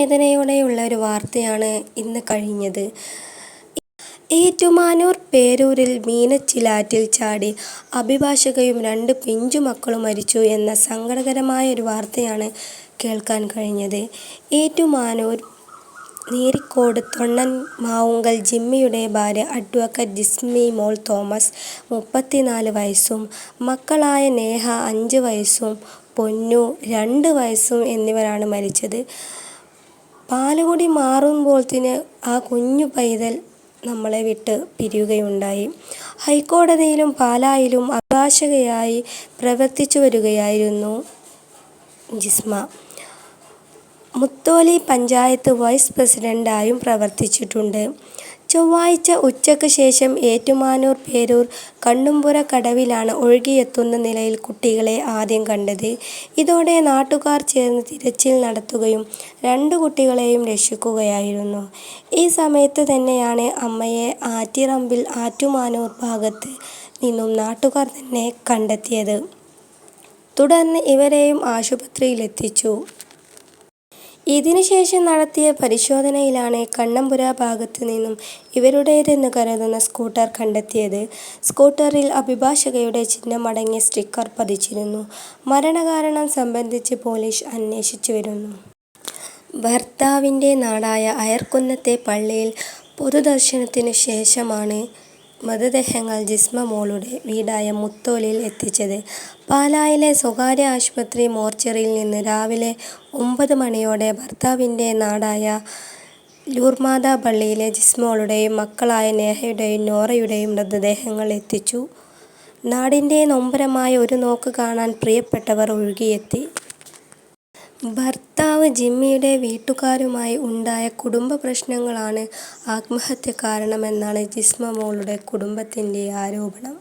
വേദനയോടെയുള്ള ഒരു വാർത്തയാണ് ഇന്ന് കഴിഞ്ഞത്. ഏറ്റുമാനൂർ പേരൂരിൽ മീനച്ചിലാറ്റിൽ ചാടി അഭിഭാഷകയും രണ്ട് പിഞ്ചുമക്കളും മരിച്ചു എന്ന സങ്കടകരമായ ഒരു വാർത്തയാണ് കേൾക്കാൻ കഴിഞ്ഞത്. ഏറ്റുമാനൂർ നീരിക്കോട് തൊണ്ണൻമാവുങ്കൽ ജിമ്മിയുടെ ഭാര്യ അഡ്വക്കറ്റ് ജിസ്മി മോൾ തോമസ് മുപ്പത്തിനാല് വയസ്സും മക്കളായ നേഹ അഞ്ച് വയസ്സും പൊന്നു രണ്ട് വയസ്സും എന്നിവരാണ് മരിച്ചത്. പാലുകുടി തന്നെ ആ കുഞ്ഞു പൈതൽ നമ്മളെ വിട്ട് പിരിയുകയുണ്ടായി. ഹൈക്കോടതിയിലും പാലായിലും അഭിഭാഷകയായി പ്രവർത്തിച്ചു വരികയായിരുന്നു ജിസ്മ. മുത്തോലി പഞ്ചായത്ത് വൈസ് പ്രസിഡന്റായും പ്രവർത്തിച്ചിട്ടുണ്ട്. ചൊവ്വാഴ്ച ഉച്ചയ്ക്ക് ശേഷം ഏറ്റുമാനൂർ പേരൂർ കണ്ണുംപുര കടവിലാണ് ഒഴുകിയെത്തുന്ന നിലയിൽ കുട്ടികളെ ആദ്യം കണ്ടത്. ഇതോടെ നാട്ടുകാർ ചേർന്ന് തിരച്ചിൽ നടത്തുകയും രണ്ടു കുട്ടികളെയും രക്ഷിക്കുകയായിരുന്നു. ഈ സമയത്ത് തന്നെയാണ് അമ്മയെ ആറ്റിറമ്പിൽ ആറ്റുമാനൂർ ഭാഗത്ത് നിന്നും നാട്ടുകാർ തന്നെ കണ്ടെത്തിയത്. തുടർന്ന് ഇവരെയും ആശുപത്രിയിലെത്തിച്ചു. ഇതിന് ശേഷം നടത്തിയ പരിശോധനയിലാണ് കണ്ണമ്പുര ഭാഗത്ത് നിന്നും ഇവരുടേതെന്ന് കരുതുന്ന സ്കൂട്ടർ കണ്ടെത്തിയത്. സ്കൂട്ടറിൽ അഭിഭാഷകയുടെ ചിഹ്നം അടങ്ങിയ സ്റ്റിക്കർ പതിച്ചിരുന്നു. മരണകാരണം സംബന്ധിച്ച് പോലീസ് അന്വേഷിച്ചു വരുന്നു. ഭർത്താവിന്റെ നാടായ അയർക്കുന്നത്തെ പള്ളിയിൽ പൊതുദർശനത്തിന് ശേഷമാണ് മൃതദേഹങ്ങൾ ജിസ്മ മോളുടെ വീടായ മുത്തോലിയിൽ എത്തിച്ചത്. പാലായിലെ സ്വകാര്യ ആശുപത്രി മോർച്ചറിയിൽ നിന്ന് രാവിലെ ഒമ്പത് മണിയോടെ ഭർത്താവിന്റെ നാടായ ലൂർമാതാ പള്ളിയിലെ ജിസ്മോളുടെയും മക്കളായ നേഹയുടെയും നോറയുടെയും മൃതദേഹങ്ങൾ എത്തിച്ചു. നാടിന്റെ നൊമ്പരമായ ഒരു നോക്ക് കാണാൻ പ്രിയപ്പെട്ടവർ ഒഴുകിയെത്തി. ഭർത്താവ് ജിമ്മിയുടെ വീട്ടുകാരുമായി ഉണ്ടായ കുടുംബ പ്രശ്നങ്ങളാണ് ആത്മഹത്യക്ക് കാരണമെന്നാണ് ജിസ്മ മോളുടെ കുടുംബത്തിന്റെ ആരോപണം.